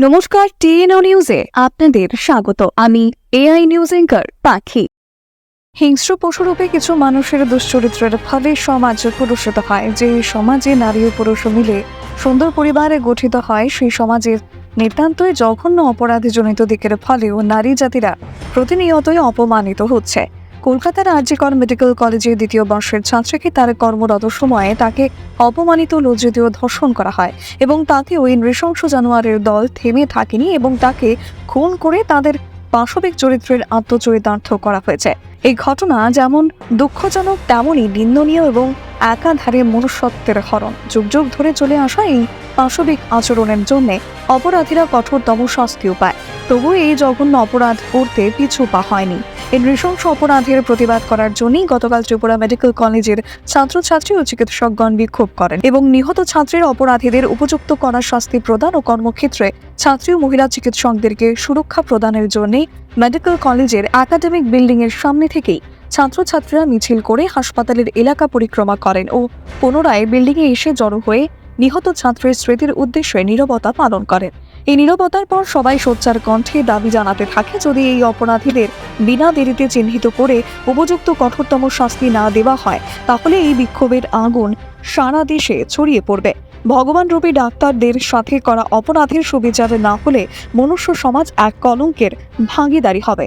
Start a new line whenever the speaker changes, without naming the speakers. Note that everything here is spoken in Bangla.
নমস্কার, টিএনও নিউজে আপনাদের স্বাগত। আমি এআই নিউজ এঙ্কার পাখি। হিংস্র পশুরূপে কিছু মানুষের দুশ্চরিত্রের ফলে সমাজ পুরুষিত হয়। যে সমাজে নারী ও পুরুষ মিলে সুন্দর পরিবারে গঠিত হয়, সেই সমাজের নিতান্তই জঘন্য অপরাধজনিত দিকের ফলেও নারী জাতিরা প্রতিনিয়তই অপমানিত হচ্ছে। কলকাতার আরজিকর মেডিকেল কলেজের দ্বিতীয় বর্ষের ছাত্রীকে তার কর্মরত সময়ে তাকে অপমানিত লজ্জিত ধর্ষণ করা হয় এবং তাকে ওই নৃশংস জানোয়ারের দল থেমে থাকেনি এবং তাকে খুন করে তাদের পাশবিক চরিত্রের আত্মচরিতার্থ করা হয়েছে। এই ঘটনা যেমন দুঃখজনক, তেমনই নিন্দনীয় এবং একাধারে মনুষ্যত্বের হরণ। যুগ যুগ ধরে চলে আসা এই পাশবিক আচরণের জন্য অপরাধীরা কঠোরতম শাস্তিও পায়। তবু এই জঘন্য অপরাধ করতে পিছু পা হয়নি। এই নৃশংস অপরাধের প্রতিবাদ করার জন্যই গতকাল ত্রিপুরা মেডিকেল কলেজের ছাত্রছাত্রী ও চিকিৎসকগণ বিক্ষোভ করেন এবং নিহত ছাত্রীর অপরাধীদের উপযুক্ত করার শাস্তি প্রদান ও কর্মক্ষেত্রে ছাত্রী ও মহিলা চিকিৎসকদেরকে সুরক্ষা প্রদানের জন্য মেডিকেল কলেজের একাডেমিক বিল্ডিং এর সামনে থেকেই ছাত্রছাত্রীরা মিছিল করে হাসপাতালের এলাকা পরিক্রমা করেন ও পুনরায় বিল্ডিংয়ে এসে জড়ো হয়ে নিহত ছাত্রের স্মৃতির উদ্দেশ্যে নীরবতা পালন করেন। এই নীরবতার পর সবাই সোচ্চার কণ্ঠে দাবি জানাতে থাকে, যদি এই অপরাধীদের বিনা দেরিতে চিহ্নিত করে উপযুক্ত কঠোরতম শাস্তি না দেওয়া হয়, তাহলে এই বিক্ষোভের আগুন সারা দেশে ছড়িয়ে পড়বে। ভগবান রূপী ডাক্তারদের সাথে করা অপরাধের সুবিচার না হলে মনুষ্য সমাজ এক কলঙ্কের ভাগিদারি হবে।